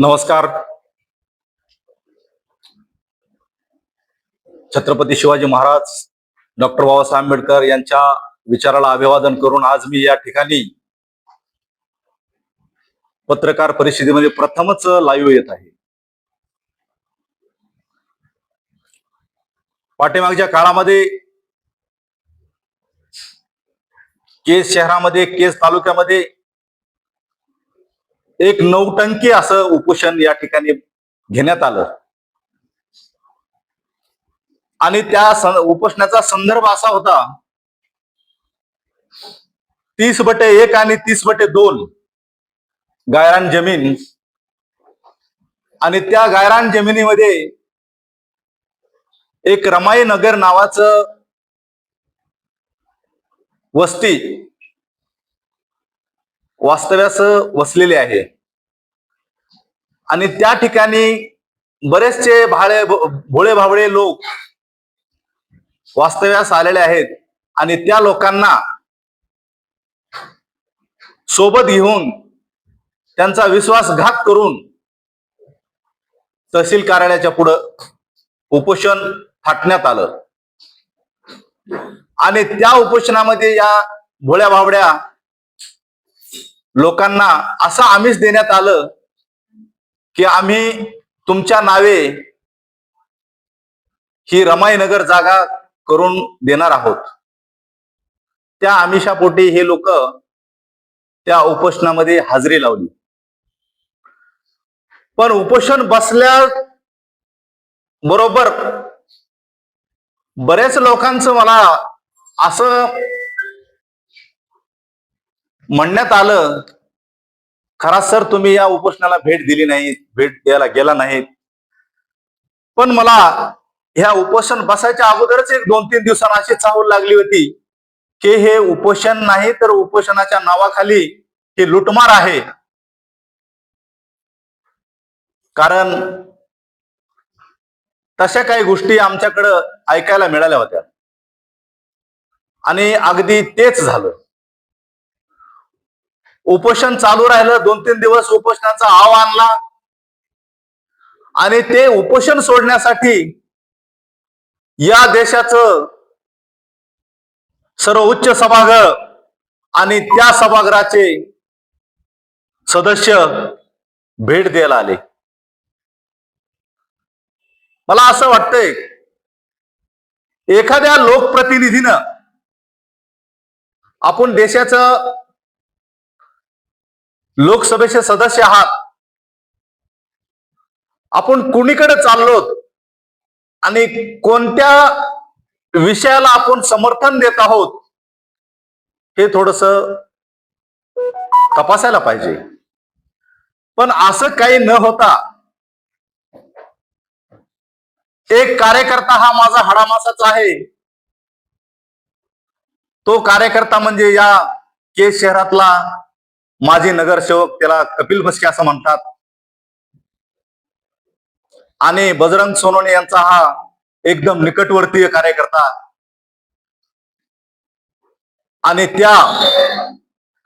नमस्कार. छत्रपती शिवाजी महाराज डॉक्टर बाबासाहेब आंबेडकर यांच्या विचाराला अभिवादन करून आज मी या ठिकाणी पत्रकार परिषदेमध्ये प्रथमच लाईव्ह येत आहे. पाठीमागच्या काळामध्ये केस शहरामध्ये केस तालुक्यामध्ये एक नौटंकी असं उपोषण या ठिकाणी घेण्यात आलं. आणि त्या उपोषणाचा संदर्भ असा होता तीस बटे एक आणि तीस बटे दोन गायरान जमीन. आणि त्या गायरान जमिनीमध्ये एक रमाई नगर नावाचं वस्ती वास्तव्यास वसलेले आहे. आणि त्या ठिकाणी बरेचसे भाळे भोळे भावळे लोक वास्तव्यास आलेले आहेत. आणि त्या लोकांना सोबत घेऊन त्यांचा विश्वासघात करून तहसील कार्यालयाच्या पुढं उपोषण थाटण्यात आलं. आणि त्या उपोषणामध्ये या भोळ्या भावड्या लोकांना असं आमिष देण्यात आलं की आम्ही तुमच्या नावे ही रमाईनगर जागा करून देणार आहोत. त्या आमिषापोटी हे लोक त्या उपोषणामध्ये हजेरी लावली. पण उपोषण बसल्या बरोबर बऱ्याच लोकांचं मला असं म्हणण्यात आलं खरा सर तुम्ही या उपोषणाला भेट दिली नाही भेट द्यायला गेला नाही. पण मला ह्या उपोषण बसायच्या अगोदरच एक दोन तीन दिवसांना अशी चाहूल लागली होती की हे उपोषण नाही तर उपोषणाच्या नावाखाली हे लुटमार आहे. कारण तशा काही गोष्टी आमच्याकडं ऐकायला मिळाल्या होत्या. आणि अगदी तेच झालं. उपोषण चालू राहिलं दोन तीन दिवस उपोषणाचा आव आणला. आणि ते उपोषण सोडण्यासाठी या देशाचं सर्वोच्च सभागृह आणि त्या सभागृहाचे सदस्य भेट द्यायला आले. मला असं वाटतंय एखाद्या लोकप्रतिनिधीनं आपण देशाचं लोकसभेचे सदस्य आहात. आपण कुणीकडे चाललोत? आणि कोणत्या विषयाला आपण समर्थन देत आहोत? हे थोडस तपासायला पाहिजे. पण असं काही न होता एक कार्यकर्ता हा माझा हाडामासाचा आहे. तो कार्यकर्ता म्हणजे या केस शहरातला माजी नगरसेवक त्याला कपिल बसके असं म्हणतात. आणि बजरंग सोनोने यांचा हा एकदम निकटवर्तीय कार्यकर्ता. आणि त्या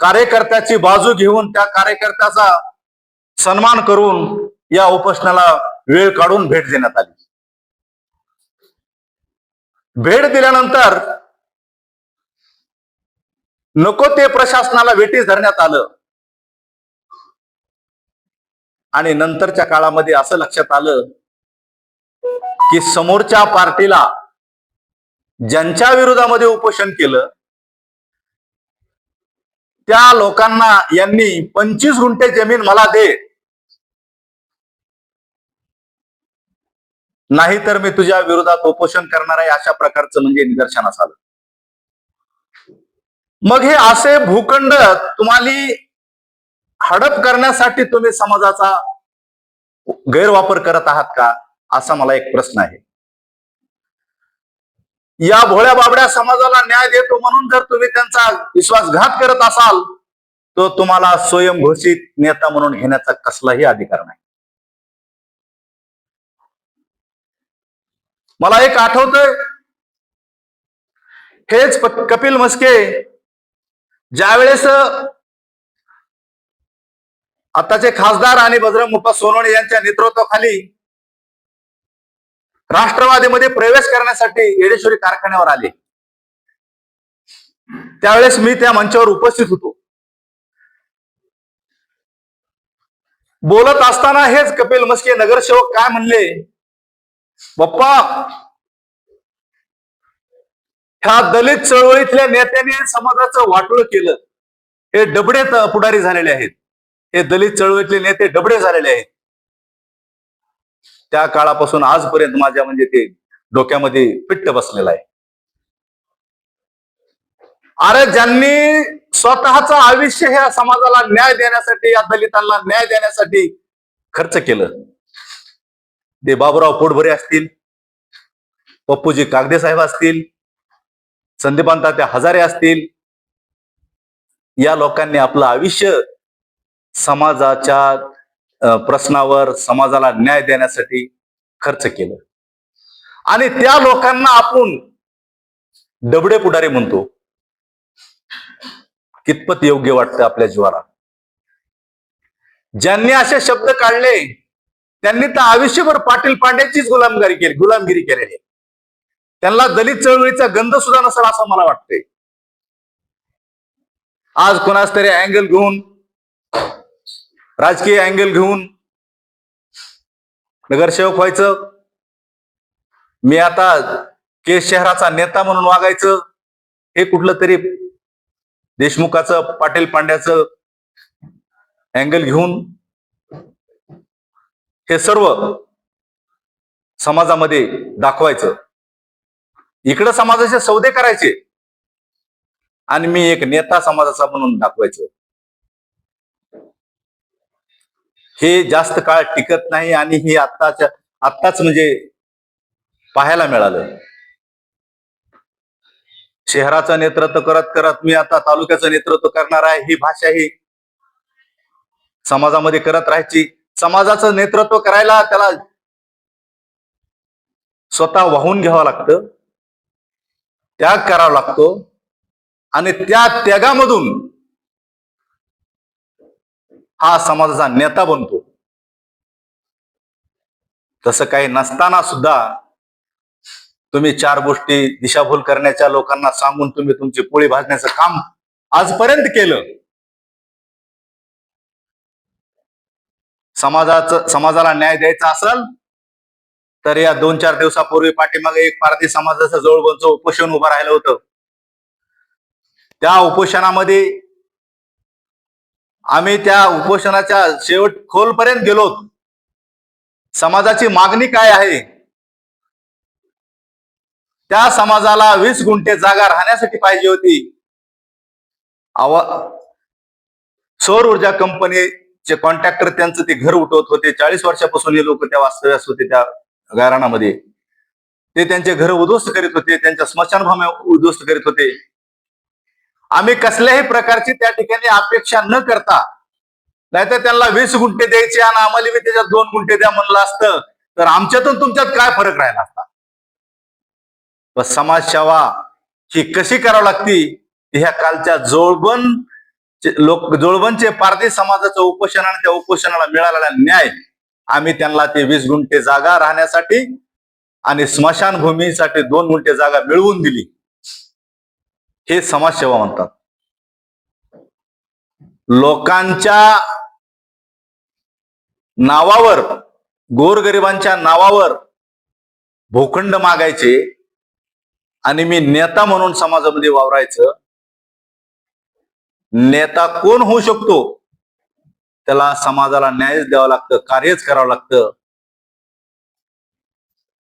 कार्यकर्त्याची बाजू घेऊन त्या कार्यकर्त्याचा सन्मान करून या उपोषणाला वेळ काढून भेट देण्यात आली. भेट दिल्यानंतर नको ते प्रशासनाला वेटीस धरण्यात आलं. आणि नंतरच्या काळामध्ये असं लक्षात आलं की समोरच्या पार्टीला ज्यांच्या विरोधामध्ये उपोषण केलं त्या लोकांना यांनी पंचवीस गुंठे जमीन मला दे. नाहीतर मी तुझ्या विरोधात उपोषण करणार आहे अशा प्रकारचं म्हणजे निदर्शनास आलं. मग हे असे भूखंड तुम्हाला हडप करण्यासाठी तुम्ही समाजाचा गैरवापर करत आहात का? असा मला एक प्रश्न आहे. या भोळ्या बाबड्या समाजाला न्याय देतो म्हणून जर तुम्ही त्यांचा विश्वासघात करत असाल तो तुम्हाला स्वयंघोषित नेता म्हणून घेण्याचा कसलाही अधिकार नाही. मला एक आठवतंय. हेच कपिल मस्के ज्यावेळेस आताचे खासदार आणि बजरंग मुप्पा सोनवणे यांच्या नेतृत्वाखाली राष्ट्रवादीमध्ये प्रवेश करण्यासाठी येडेश्वरी कारखान्यावर आले. त्यावेळेस मी त्या मंचावर उपस्थित होतो. बोलत असताना हेच कपिल मस्के नगरसेवक काय म्हणले? बाप्पा ह्या दलित चळवळीतल्या नेत्याने समाजाचं वाटोळ केलं. हे डबडे पुढारी झालेले आहेत. हे दलित चळवळीतले नेते डबडे झालेले आहेत. त्या काळापासून आजपर्यंत माझ्या म्हणजे ते डोक्यामध्ये पिट्ट बसलेला आहे. अरे ज्यांनी स्वतःच आयुष्य ह्या समाजाला न्याय देण्यासाठी या दलितांना न्याय देण्यासाठी खर्च केलं. ते बाबुराव पोटभरे असतील पप्पूजी कागदे साहेब असतील संदीपांता त्या हजारे असतील या लोकांनी आपलं आयुष्य समाजाच्या प्रश्नावर समाजाला न्याय देण्यासाठी खर्च केलं. आणि त्या लोकांना आपण डबडे पुढारी म्हणतो. कितपत योग्य वाटतं आपल्या जीवाला? ज्यांनी असे शब्द काढले त्यांनी तर आयुष्यभर पाटील पांड्याचीच गुलामगिरी केली गुलामगिरी केलेली त्यांना दलित चळवळीचा गंध सुद्धा नसेल असं मला वाटतंय. आज कोणाच तरी अँगल घेऊन राजकीय अँगल घेऊन नगरसेवक व्हायचं. मी आता केस शहराचा नेता म्हणून वागायचं. हे कुठलं तरी देशमुखाचं पाटील पांड्याचं अँगल घेऊन हे सर्व समाजामध्ये दाखवायचं. इकडं समाजाचे सौदे करायचे. आणि मी एक नेता समाजाचा म्हणून दाखवायचं. हे जास्त काळ टिकत नाही आणि हे आत्ताच्या आत्ताच म्हणजे पाहायला मिळालं. शहराचं नेतृत्व करत करत मी आता तालुक्याचं नेतृत्व करणार आहे ही भाषा ही समाजामध्ये करत राहायची. समाजाचं नेतृत्व करायला त्याला स्वतः वाहून घ्यावं लागतं. त्याग करावा लागतो. आणि त्या त्यागामधून हा समाजाचा नेता बनतो. तसं काही नसताना सुद्धा तुम्ही चार गोष्टी दिशाभूल करण्याच्या लोकांना सांगून तुम्ही तुमची पोळी भाजण्याचं काम आजपर्यंत केलं. समाजाचं समाजाला न्याय द्यायचा असेल तर या दोन चार दिवसापूर्वी पाठीमागे एक पारधी समाजाचं जवळबंच उपोषण उभं राहिलं होतं. त्या उपोषणामध्ये आम्ही त्या उपोषणाच्या शेवट खोलपर्यंत गेलो. समाजाची मागणी काय आहे? त्या समाजाला वीस गुंठे जागा राहण्यासाठी पाहिजे होती. आवा सौर ऊर्जा कंपनीचे कॉन्ट्रॅक्टर त्यांचं ते घर उठवत होते. चाळीस वर्षापासून हे लोक त्या वास्तव्यास होते त्या गायरानामध्ये ते त्यांचे घर उद्ध्वस्त करीत होते. त्यांच्या स्मशानभूम्या उद्ध्वस्त करीत होते. आम्ही कसल्याही प्रकारची त्या ठिकाणी अपेक्षा न करता नाहीतर त्यांना वीस गुंठे द्यायचे आणि आम्हाला मी त्याच्यात दोन गुंठे द्या म्हणलं असतं तर आमच्यातून तुमच्यात काय फरक राहिला असता? व समाजसेवा ही कशी करावी लागती? ह्या कालच्या जोळबन लोक जोळबनचे पारधी समाजाचं उपोषण आणि त्या उपोषणाला मिळालेला न्याय आम्ही त्यांना ते वीस गुंठे जागा राहण्यासाठी आणि स्मशानभूमीसाठी दोन गुंठे जागा मिळवून दिली. हे समाजसेवा म्हणतात. लोकांच्या नावावर गोरगरिबांच्या नावावर भूखंड मागायचे आणि मी नेता म्हणून समाजामध्ये वावरायचं. नेता कोण होऊ शकतो? त्याला समाजाला न्यायच द्यावं लागतं कार्यच करावं लागतं.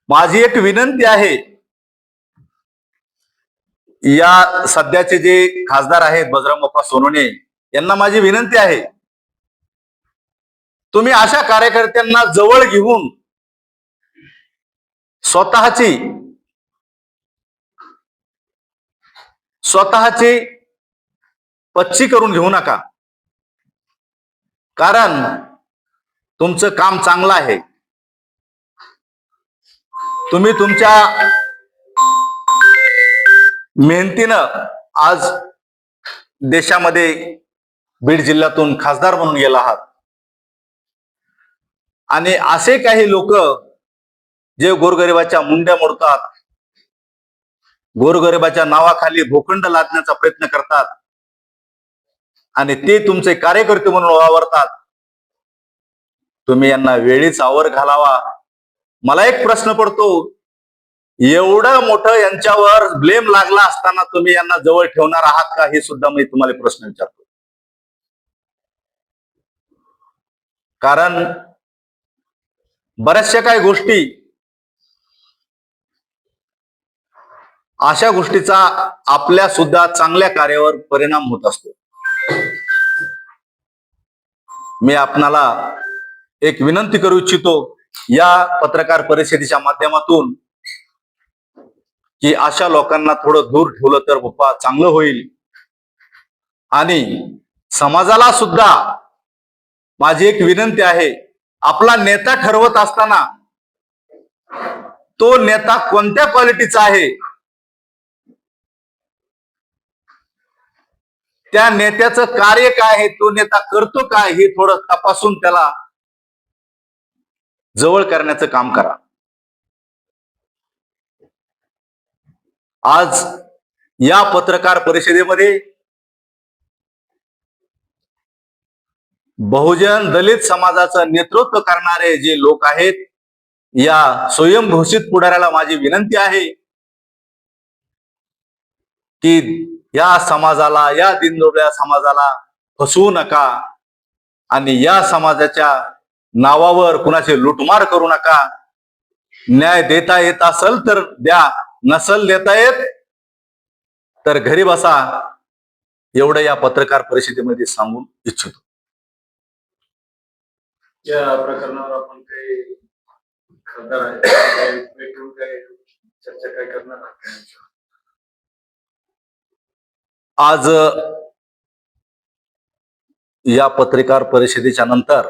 माझी एक विनंती आहे या सध्याचे जे खासदार आहेत बजरंग बाप्पा सोनोने यांना माझी विनंती आहे तुम्ही अशा कार्यकर्त्यांना जवळ घेऊन स्वतःची स्वतःची पच्ची करून घेऊ नका. कारण तुमचं काम चांगलं आहे. तुम्ही तुमच्या मेहनतीनं आज देशामध्ये बीड जिल्ह्यातून खासदार म्हणून गेला आहात. आणि असे काही लोक जे गोरगरिबाच्या मुंड्या मोडतात गोरगरिबाच्या नावाखाली भूखंड लादण्याचा प्रयत्न करतात आणि ते तुमचे कार्यकर्ते म्हणून वावरतात तुम्ही यांना वेळीच आवर घालावा. मला एक प्रश्न पडतो एवढं मोठं यांच्यावर ब्लेम लागला असताना तुम्ही यांना जवळ ठेवणार आहात का? हे सुद्धा मी तुम्हाला प्रश्न विचारतो. कारण बऱ्याचशा काही गोष्टी अशा गोष्टीचा आपल्या सुद्धा चांगल्या कार्यावर परिणाम होत असतो. मी आपणाला एक विनंती करू इच्छितो या पत्रकार परिषदेच्या माध्यमातून की अशा लोकांना थोडं दूर ठेवलं तर बाप्पा चांगलं होईल. आणि समाजाला सुद्धा माझी एक विनंती आहे आपला नेता ठरवत असताना तो नेता कोणत्या क्वालिटीचा आहे? त्या नेत्याचं कार्य काय आहे? तो नेता करतो काय? हे थोडं तपासून त्याला जवळ करण्याचं काम करा. आज या पत्रकार परिषदेमध्ये बहुजन दलित समाजाचं नेतृत्व करणारे जे लोक आहेत या स्वयंघोषित पुढाऱ्याला माझी विनंती आहे की या समाजाला या दिनदोबळ्या समाजाला फसवू नका आणि या समाजाच्या नावावर कुणाचे लुटमार करू नका. न्याय देता येत असेल तर द्या. नसल देता येत तर घरी बसा. एवढं या पत्रकार परिषदेमध्ये सांगून इच्छितो. या प्रकरणावर आपण काही खासदार चर्चा काय करणार? आज या पत्रकार परिषदेच्या नंतर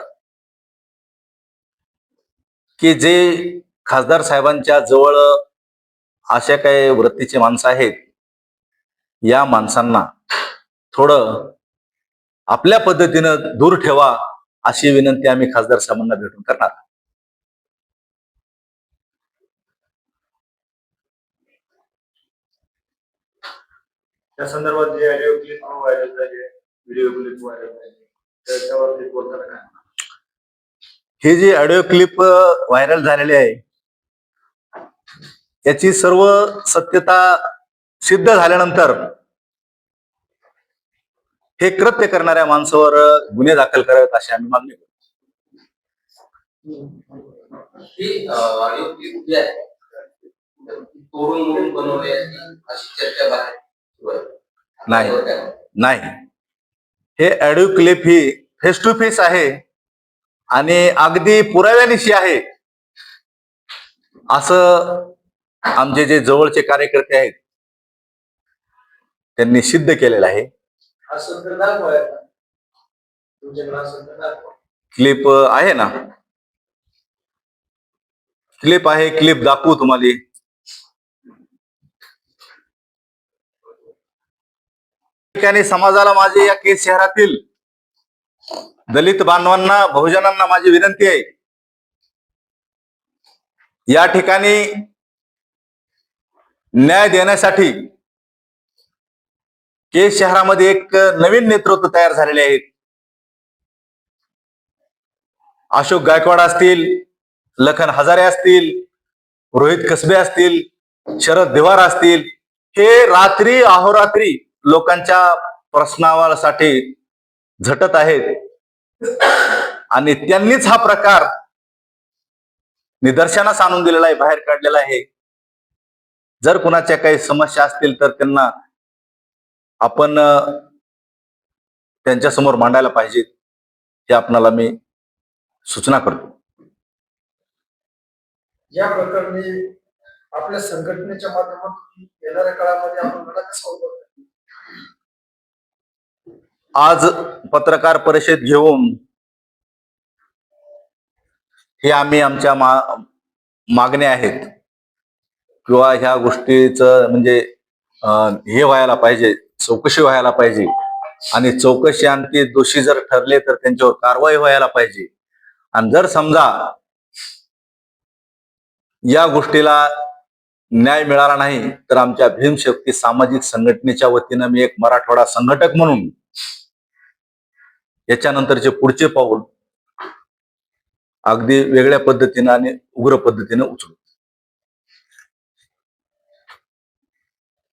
की जे खासदार साहेबांच्या जवळ अशा काही वृत्तीचे माणसं आहेत. या माणसांना थोडं आपल्या पद्धतीनं दूर ठेवा अशी विनंती आम्ही खासदार साहेबांना भेटून करणार. त्या संदर्भात जे ऑडिओ क्लिप व्हायरल झाली आहे व्हिडिओ क्लिप व्हायरल झाली आहे, त्याच्यावरती बोलताना काय हे जे ऑडिओ क्लिप व्हायरल झालेले आहे याची सर्व सत्यता सिद्ध झाल्यानंतर हे कृत्य करणाऱ्या माणसावर गुन्हे दाखल करावेत अशी आम्ही मागणी करतो. नाही. नाही. हे ऑडिओ क्लिप ही फेस टू फेस आहे आणि अगदी पुराव्यानिशी आहे. असं आमचे जे जवळचे कार्यकर्ते आहेत त्यांनी सिद्ध केलेलं आहे. क्लिप आहे ना? क्लिप आहे क्लिप दाखवू तुम्हाला. ठिकाणी समाजाला माझे या केस शहरातील दलित बांधवांना बहुजनांना माझी विनंती आहे. या ठिकाणी न्याय देण्यासाठी केस शहरामध्ये एक नवीन नेतृत्व तयार झालेले आहेत. अशोक गायकवाड असतील लखन हजारे असतील रोहित कसबे असतील शरद देवार असतील हे रात्री अहोरात्री लोकांच्या प्रश्नावासाठी झटत आहेत. आणि त्यांनीच हा प्रकार निदर्शनास आणून दिलेला आहे बाहेर काढलेला आहे. जर कुणाच्या काही समस्या असतील तर त्यांना आपण त्यांच्यासमोर मांडायला पाहिजे हे आपणाला मी सूचना करतो या प्रकरणी आपल्या संघटनेच्या माध्यमातून येणाऱ्या काळामध्ये आपण कसं? आज पत्रकार परिषद घेऊन हे आम्ही आमच्या मा मागण्या आहेत किंवा ह्या गोष्टीचं म्हणजे हे व्हायला पाहिजे चौकशी व्हायला पाहिजे. आणि चौकशी आणखी दोषी जर ठरले तर त्यांच्यावर कारवाई व्हायला पाहिजे. आणि जर समजा या गोष्टीला न्याय मिळाला नाही तर आमच्या भीमशक्ती सामाजिक संघटनेच्या वतीनं मी एक मराठवाडा संघटक म्हणून याच्यानंतरचे पुढचे पाऊल अगदी वेगळ्या पद्धतीनं आणि उग्र पद्धतीनं उचलू.